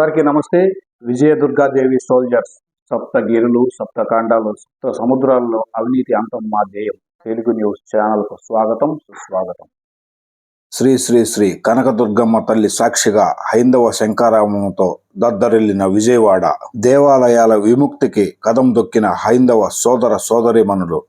అందరికీ నమస్తే. విజయదుర్గాదేవి సోల్జర్స్ సప్త గిరులు సప్త కాండాలు సప్త సముద్రాల్లో అవినీతి అంతం మా ధ్యేయం. తెలుగు న్యూస్ ఛానల్కు స్వాగతం సుస్వాగతం. శ్రీ శ్రీ శ్రీ కనకదుర్గమ్మ తల్లి సాక్షిగా హైందవ శంకారామంతో దద్దరిల్లిన విజయవాడ దేవాలయాల విముక్తికి కదం దొక్కిన హైందవ సోదర సోదరిమణులు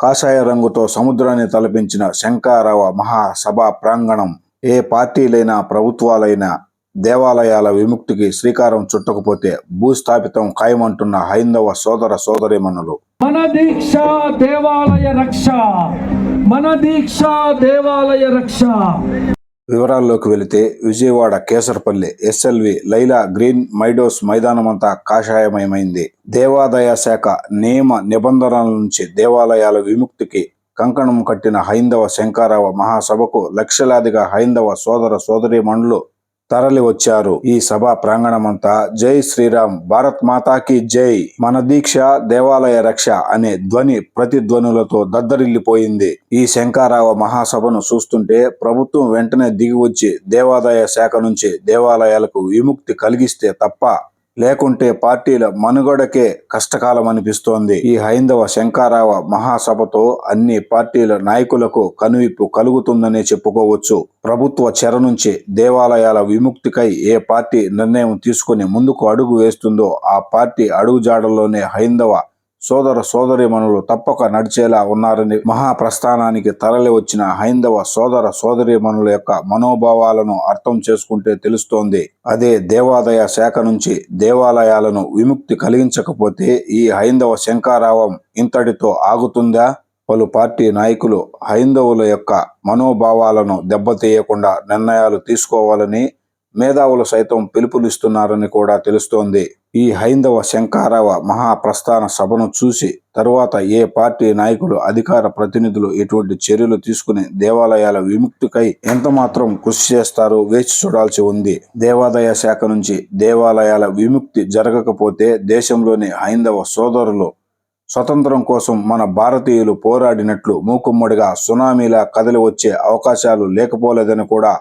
కాషాయ రంగుతో సముద్రాన్ని తలపించిన శంకారావ మహాసభా ప్రాంగణం ఏ పార్టీలైనా ప్రభుత్వాలైనా దేవాలయాల విముక్తికి శ్రీకారం చుట్టకపోతే భూస్థాపితం ఖాయమంటున్న హైందవ సోదర సోదరీమణులు మన దీక్ష దేవాలయ రక్ష. మన దీక్ష దేవాలయ రక్ష. వివరాల్లోకి వెళితే Vijayawada Kesarapalli SLV Laila green meadows మైదానమంతా కాషాయమయమైంది దేవాదాయ శాఖ నియమ నిబంధనల నుంచి దేవాలయాల విముక్తికి కంకణం కట్టిన హైందవ శంకారావ మహాసభకు లక్షలాదిగా హైందవ సోదర సోదరీమణులు తరలి వచ్చారు. ఈ సభా ప్రాంగణమంతా జై శ్రీరామ్ భారత్ మాతాకి జై మన దీక్ష దేవాలయ రక్ష అనే ధ్వని ప్రతిధ్వనులతో దద్దరిల్లిపోయింది. ఈ శంకారావ మహాసభను చూస్తుంటే ప్రభుత్వం వెంటనే దిగి వచ్చి దేవాదాయ శాఖ నుంచి దేవాలయాలకు విముక్తి కలిగిస్తే తప్ప లేకుంటే పార్టీల మనుగడకే కష్టకాలం అనిపిస్తోంది ఈ హైందవ శంకారావ మహాసభతో అన్ని పార్టీల నాయకులకు కనువిప్పు కలుగుతుందనే చెప్పుకోవచ్చు. ప్రభుత్వ చెర నుంచి దేవాలయాల విముక్తికై ఏ పార్టీ నిర్ణయం తీసుకుని ముందుకు అడుగు వేస్తుందో ఆ పార్టీ అడుగుజాడల్లోనే హైందవ సోదర సోదరిమణులు తప్పక నడిచేలా ఉన్నారని మహాప్రస్థానానికి తరలి వచ్చిన హైందవ సోదర సోదరిమణుల యొక్క మనోభావాలను అర్థం చేసుకుంటే తెలుస్తోంది. అదే దేవాదాయ శాఖ నుంచి దేవాలయాలను విముక్తి కలిగించకపోతే ఈ హైందవ శంకారావం ఇంతటితో ఆగుతుందా? పలు పార్టీ నాయకులు హైందవుల యొక్క మనోభావాలను దెబ్బతీయకుండా నిర్ణయాలు తీసుకోవాలని మేధావులు సైతం పిలుపునిస్తున్నారని కూడా తెలుస్తోంది. ఈ హైందవ శంకారావ మహాప్రస్థాన సభను చూసి తరువాత ఏ పార్టీ నాయకులు అధికార ప్రతినిధులు ఎటువంటి చర్యలు తీసుకుని దేవాలయాల విముక్తికై ఎంత మాత్రం కృషి చేస్తారో వేచి చూడాల్సి ఉంది. దేవాదాయ శాఖ నుంచి దేవాలయాల విముక్తి జరగకపోతే దేశంలోని హైందవ సోదరులు స్వతంత్రం కోసం మన భారతీయులు పోరాడినట్లు మూకుమ్మడిగా సునామీలా కదిలి వచ్చే అవకాశాలు లేకపోలేదని కూడా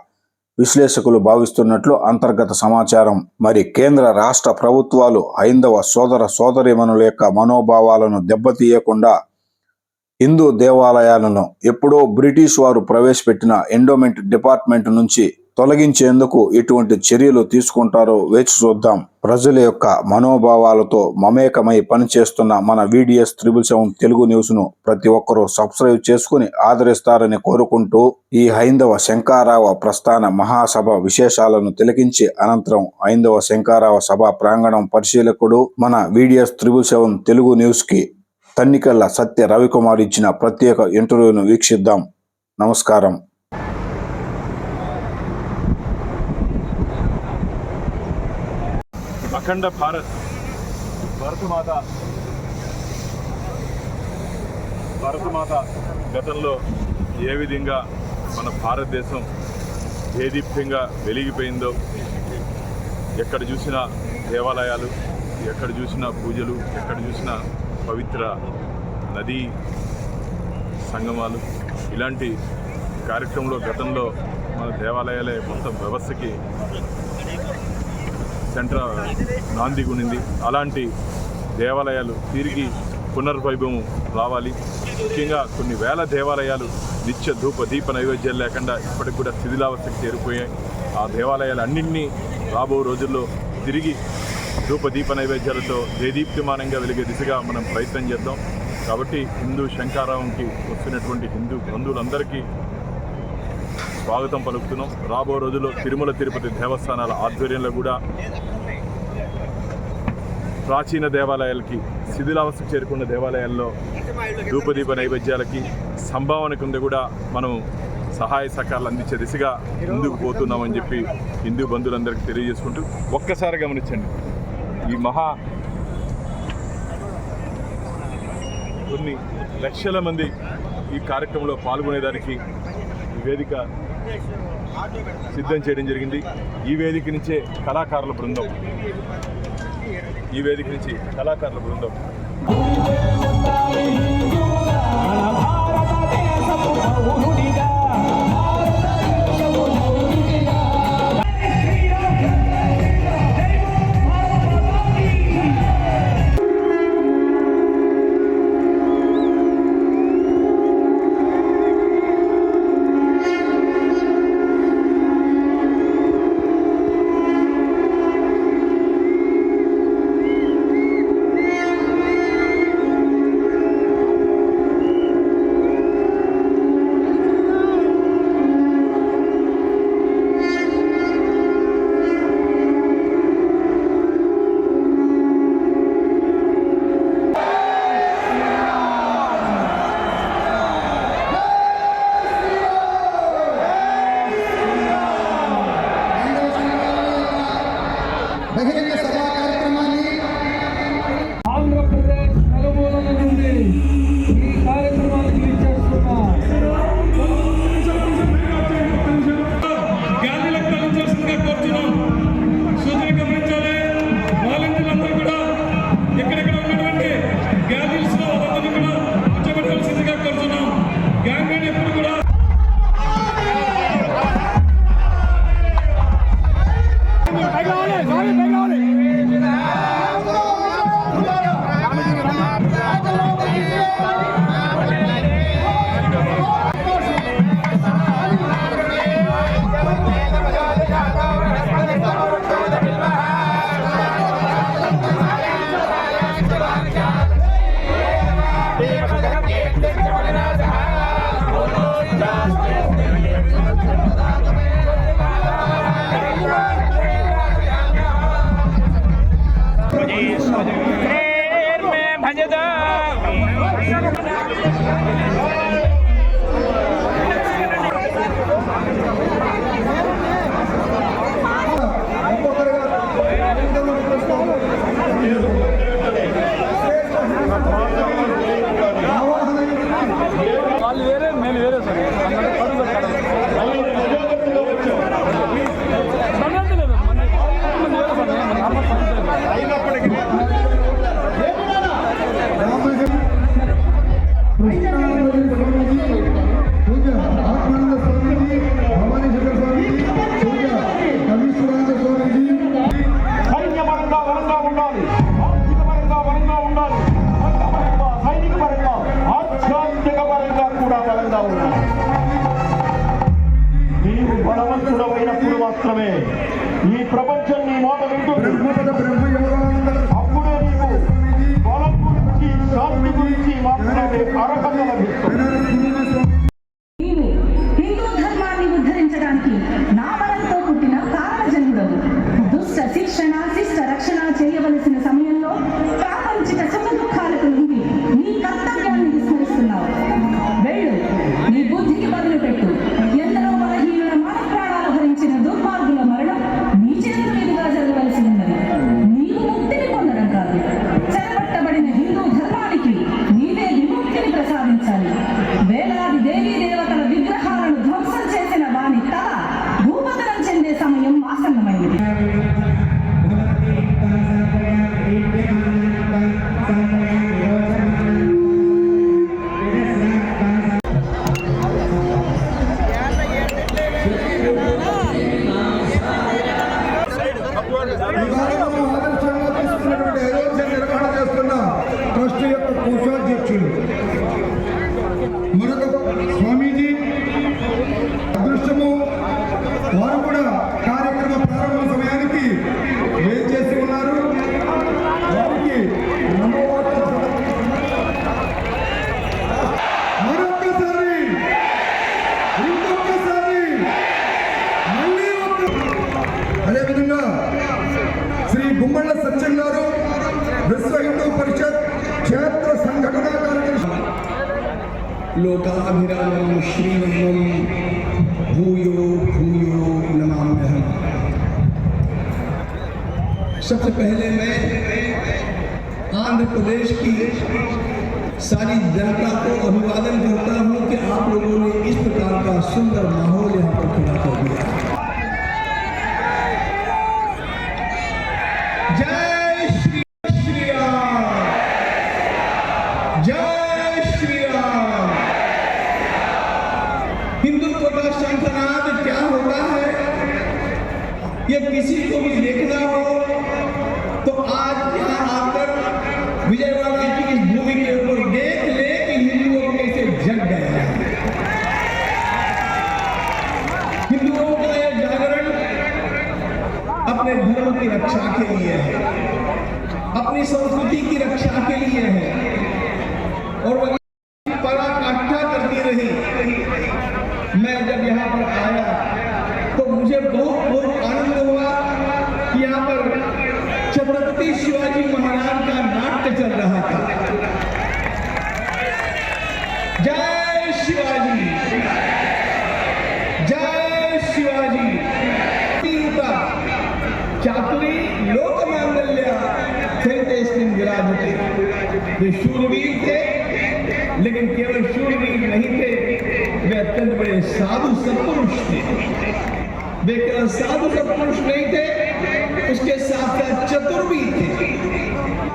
విశ్లేషకులు భావిస్తున్నట్లు అంతర్గత సమాచారం. మరి కేంద్ర రాష్ట్ర ప్రభుత్వాలు హైందవ సోదర సోదరిమనుల యొక్క మనోభావాలను దెబ్బతీయకుండా హిందూ దేవాలయాలను ఎప్పుడో బ్రిటిష్ వారు ప్రవేశపెట్టిన ఎండోమెంట్ డిపార్ట్మెంట్ నుంచి తొలగించేందుకు ఎటువంటి చర్యలు తీసుకుంటారో వేచి చూద్దాం. ప్రజల యొక్క మనోభావాలతో మమేకమై పనిచేస్తున్న మన వీడిఎస్ త్రిబుల్ సెవెన్ తెలుగు న్యూస్ను ప్రతి ఒక్కరూ సబ్స్క్రైబ్ చేసుకుని ఆదరిస్తారని కోరుకుంటూ ఈ హైందవ శంకారావ ప్రస్థాన మహాసభ విశేషాలను తిలకించి అనంతరం హైందవ శంకారావ సభ ప్రాంగణం పరిశీలకుడు మన వీడిఎస్ త్రిబుల్ సెవెన్ తెలుగు న్యూస్కి తన్నికల్ల సత్య రవికుమార్ ఇచ్చిన ప్రత్యేక ఇంటర్వ్యూను వీక్షిద్దాం. నమస్కారం. అఖండ భారత్. భరతమాత భరతమాత గతంలో ఏ విధంగా మన భారతదేశం దేదీప్యంగా వెలిగిపోయిందో ఎక్కడ చూసినా దేవాలయాలు ఎక్కడ చూసినా పూజలు ఎక్కడ చూసినా పవిత్ర నదీ సంగమాలు ఇలాంటి కార్యక్రమంలో గతంలో మన దేవాలయాలే మొత్తం వ్యవస్థకి సెంటర్ నాంది గునింది అలాంటి దేవాలయాలు తిరిగి పునర్వైభవం రావాలి. ముఖ్యంగా కొన్ని వేల దేవాలయాలు నిత్య ధూప దీప నైవేద్యాలు లేకుండా ఇప్పటికి కూడా శిథిలావస్థకి చేరిపోయాయి. ఆ దేవాలయాలు అన్నింటినీ రాబో రోజుల్లో తిరిగి ధూప దీప నైవేద్యాలతో దేదీప్తిమానంగా వెలిగే దిశగా మనం ప్రయత్నం చేద్దాం. కాబట్టి హిందూ శంకారావంకి వస్తున్నటువంటి హిందూ బంధువులందరికీ స్వాగతం పలుకుతున్నాం. రాబో రోజుల్లో తిరుమల తిరుపతి దేవస్థానాల ఆధ్వర్యంలో కూడా ప్రాచీన దేవాలయాలకి శిథిలావస్థ చేరుకున్న దేవాలయాల్లో ధూపదీప నైవేద్యాలకి సంభావన కింద కూడా మనం సహాయ సహకారాలు అందించే దిశగా ముందుకు పోతున్నామని చెప్పి హిందూ బంధువులందరికీ తెలియజేసుకుంటూ ఒక్కసారి గమనించండి. ఈ మహా కొన్ని లక్షల మంది ఈ కార్యక్రమంలో పాల్గొనేదానికి వేదిక సిద్ధం చేయడం జరిగింది. ఈ వేదిక నుంచే కళాకారుల బృందం. ఈ వేదిక నుంచి కళాకారుల బృందం. జై కూడా ఉన్నాను. నీవు బలవంతుడమైనప్పుడు మాత్రమే ఈ ప్రపంచం నీ మాట వింటుంది. लोकाभिरामं श्रीमन्नं भूयो भूयो नमाम्यहम् सबसे पहले मैं आंध्र प्रदेश की सारी जनता को अभिवादन करता हूं कि आप लोगों ने इस प्रकार का सुंदर माहौल यहाँ पर खड़ा कर दिया जय श्री श्री राम یہ کسی کو بھی دیکھنا ہو، تو آج یہاں آ کر وجے واڑا جی کی اس کے اوپر دیکھ لے کہ ہندوؤں سے جگ گئے ہیں۔ ہندوؤں کا یہ جاگرن اپنے دھرم کی رکشا کے لیے ہے، اپنی سنسکتی کی رکشا کے لیے ہے۔ اور وہ کٹھا کرتی رہی۔ میں جب یہاں پر آیا تو مجھے بہت بہت آنند ہوا کہ یہاں پر چھترپتی شیواجی مہاراج کا ناٹک چل رہا تھا۔ جے شیواجی۔ جے شیواجی۔ تیرتا چاکری لوک مانگلیہ اس دن گراجتے یہ شور لیکن سادھو پرش نہیں تھے، اس کے ساتھ کا چطر بھی تھے۔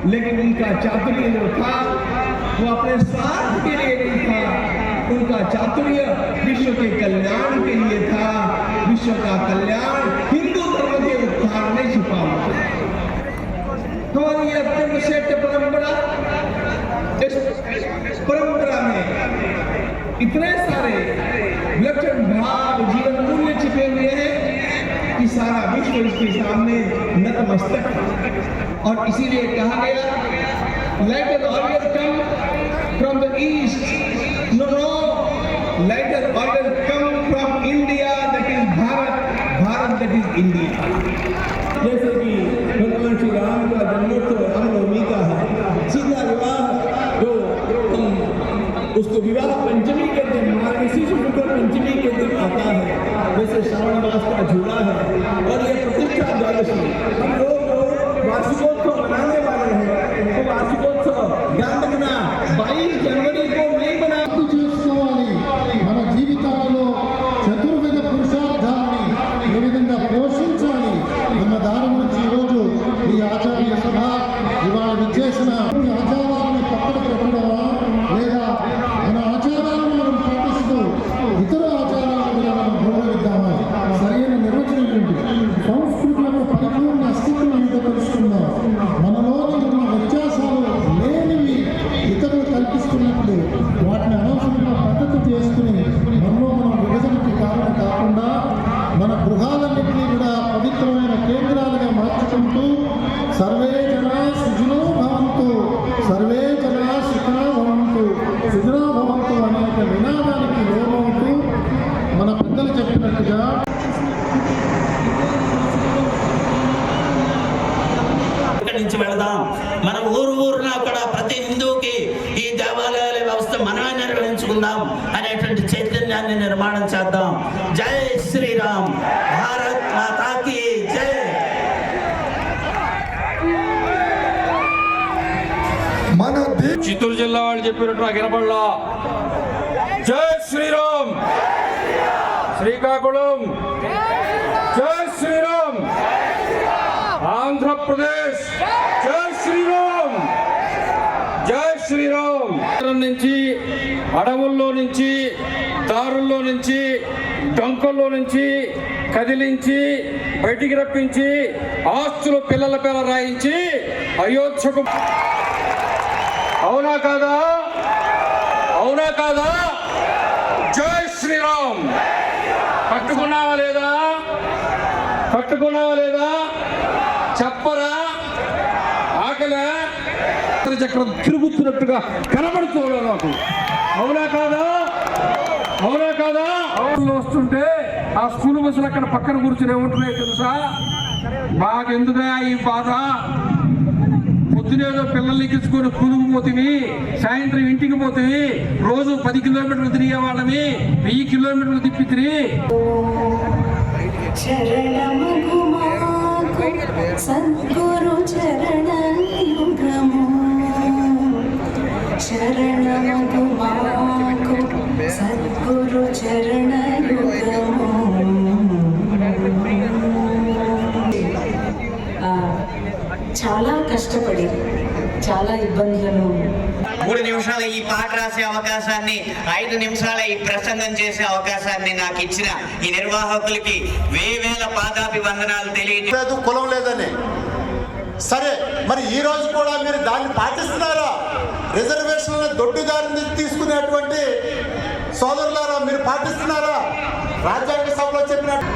لیکن ان کا چاتریہ جو تھا، وہ اپنے ساتھ کے لیے نہیں تھا۔ ان کا چاتریہ وشو کے کلیان کے لیے تھا۔ وشو کا کلیان ہندو دھرم کے اتار میں چھپا ہوا ہماری یہ اپنے شیٹ پرمبرا۔ اس پرمبرا میں اتنے سارے کے اس کے سامنے نتمستک اور اسی لیے کہا گیا لیٹ آرڈر کم فرام دا ایسٹ نو نو لیٹ آرڈر کم فرام انڈیا دیٹ از بھارت بھارت دیٹ از انڈیا جیسے کہ بھگوان شری رام کا جنموتسو ہم نومی کا ہے، سیدھا وواہ جو اس کو وواہ پنچمی کے دن مارسی شکر پنچمی کے دن آتا ہے۔ جیسے شاون کا جھولا ہے చిత్తూరు జిల్లా వాళ్ళు చెప్పినట్టు నాకు వినపడలా. జై శ్రీరామ్. శ్రీకాకుళం. జై శ్రీరామ్. ఆంధ్రప్రదేశ్. జై శ్రీరామ్. జై శ్రీరామ్. నుంచి అడవుల్లో నుంచి దారుల్లో నుంచి డొంకల్లో నుంచి కదిలించి బయటికి రప్పించి ఆస్తులు పిల్లల పిల్ల రాయించి అయోధ్యకు అవునా కాదా? అవునా కాదా? జై శ్రీరామ్. పట్టుకున్నావా లేదా? పట్టుకున్నావా లేదా? చెప్పరా? ఆకలే? చక్రం తిరుగుతున్నట్టుగా కనబడుతుంది నాకు. అవునా కాదా? అవునా కాదా? అవును వస్తుంటే ఆ స్కూల్ బస్సులు అక్కడ పక్కన కూర్చుని ఏముంటున్నాయి తెలుసా? మాకెందుకయా ఈ బాధ? పొద్దునేదో పిల్లల్ని ఎక్కించుకొని స్కూల్కి పోతుంది సాయంత్రం ఇంటికి పోతుంది రోజు పది కిలోమీటర్లు తిరిగే వాళ్ళని వెయ్యి కిలోమీటర్లు తిప్పి తిరిగి సద్గురు చరణయుగము శరణమగు సద్గురు చరణయుగము చాలా కష్టపడి చాలా ఇబ్బందులను మూడు నిమిషాల ఈ పాట రాసే అవకాశాన్ని ఐదు నిమిషాల ఈ ప్రసంగం చేసే అవకాశాన్ని నాకు ఇచ్చిన ఈ నిర్వాహకులకి వేవేల పాదాభి వందనాలు తెలియజే లేదు కులం లేదని. సరే మరి ఈ రోజు కూడా మీరు దాన్ని పాటిస్తున్నారా? రిజర్వేషన్లను దొడ్డుదారిని తీసుకునేటువంటి సోదరులారా మీరు పాటిస్తున్నారా? రాజ్యాంగ సభలో చెప్పినట్టు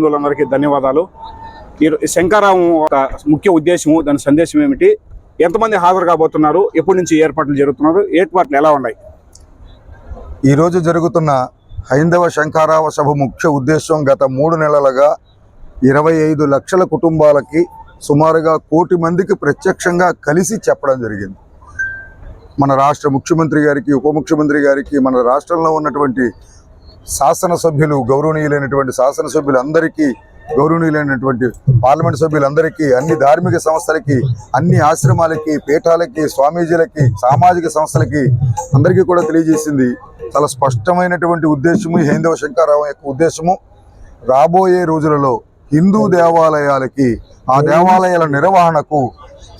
బంధువులందరికీ ధన్యవాదాలు. ఈ ఈ శంకారావం ఒక ముఖ్య ఉద్దేశము దాని సందేశం ఏమిటి? ఎంతమంది హాజరు కాబోతున్నారు? ఎప్పటి నుంచి ఏర్పాట్లు జరుగుతున్నారు? ఏర్పాట్లు ఎలా ఉన్నాయి? ఈరోజు జరుగుతున్న హైందవ శంకారావ సభ ముఖ్య ఉద్దేశం గత మూడు నెలలుగా ఇరవై ఐదు లక్షల కుటుంబాలకి సుమారుగా కోటి మందికి ప్రత్యక్షంగా కలిసి చెప్పడం జరిగింది. మన రాష్ట్ర ముఖ్యమంత్రి గారికి ఉప ముఖ్యమంత్రి గారికి మన రాష్ట్రంలో ఉన్నటువంటి శాసనసభ్యులు గౌరవనీయులైనటువంటి శాసనసభ్యులందరికీ గౌరవనీయులైనటువంటి పార్లమెంట్ సభ్యులందరికీ అన్ని ధార్మిక సంస్థలకి అన్ని ఆశ్రమాలకి పీఠాలకి స్వామీజీలకి సామాజిక సంస్థలకి అందరికీ కూడా తెలియజేసింది. చాలా స్పష్టమైనటువంటి ఉద్దేశము హైందవ శంకరరావు యొక్క ఉద్దేశము. రాబోయే రోజులలో హిందూ దేవాలయాలకి ఆ దేవాలయాల నిర్వహణకు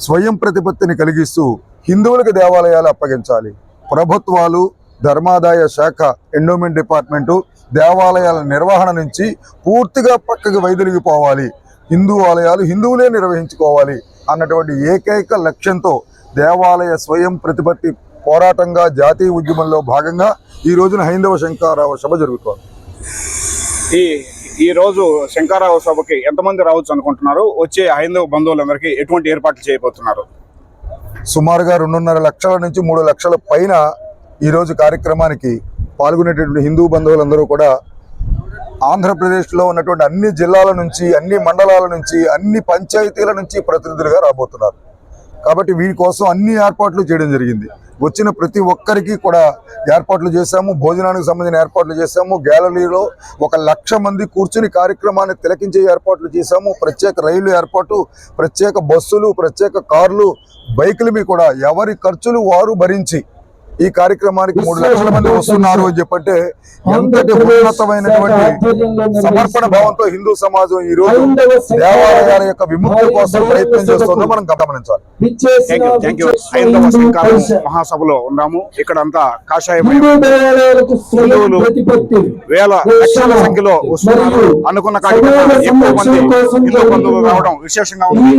స్వయం ప్రతిపత్తిని కలిగిస్తూ హిందువులకు దేవాలయాలు అప్పగించాలి. ప్రభుత్వాలు ధర్మాదాయ శాఖ ఎండోమెంట్ డిపార్ట్మెంటు దేవాలయాల నిర్వహణ నుంచి పూర్తిగా పక్కకి వైదొలిగిపోవాలి. హిందూ ఆలయాలు హిందువులే నిర్వహించుకోవాలి అన్నటువంటి ఏకైక లక్ష్యంతో దేవాలయ స్వయం ప్రతిపత్తి పోరాటంగా జాతీయ ఉద్యమంలో భాగంగా ఈ రోజున హైందవ శంకారావ సభ జరుగుతోంది. ఈ ఈ రోజు శంకారావ సభకి ఎంతమంది రావచ్చు అనుకుంటున్నారు? వచ్చే హైందవ బంధువులందరికీ ఎటువంటి ఏర్పాట్లు చేయబోతున్నారు? సుమారుగా రెండున్నర లక్షల నుంచి మూడు లక్షల పైన ఈరోజు కార్యక్రమానికి పాల్గొనేటటువంటి హిందూ బంధువులందరూ కూడా ఆంధ్రప్రదేశ్లో ఉన్నటువంటి అన్ని జిల్లాల నుంచి అన్ని మండలాల నుంచి అన్ని పంచాయతీల నుంచి ప్రతినిధులుగా రాబోతున్నారు. కాబట్టి వీరి కోసం అన్ని ఏర్పాట్లు చేయడం జరిగింది. వచ్చిన ప్రతి ఒక్కరికి కూడా ఏర్పాట్లు చేశాము. భోజనానికి సంబంధించిన ఏర్పాట్లు చేశాము. గ్యాలరీలో ఒక లక్ష మంది కూర్చుని కార్యక్రమాన్ని తిలకించే ఏర్పాట్లు చేశాము. ప్రత్యేక రైలు ఏర్పాటు ప్రత్యేక బస్సులు ప్రత్యేక కార్లు బైకులవి కూడా ఎవరి ఖర్చులు వారు భరించి ఈ కార్యక్రమానికి మూడు లక్షల మంది వస్తున్నారు అని చెప్పంటే ఎంతటి ఉన్నతమైనటువంటి సమర్పణ భావంతో హిందూ సమాజం ఈ రోజు దేవాలయాల యొక్క విముక్తి కోసం ప్రయత్నం చేస్తుందో. మనం గమనించాలి. హైందవ మహాసభలో ఉన్నాము. ఇక్కడ అంతా హిందువులు వేల లక్షల సంఖ్యలో వస్తున్నారు. అనుకున్న కాడికన్నా ఎక్కువ మంది హిందూ బంధువులు రావడం విశేషంగా ఉంది.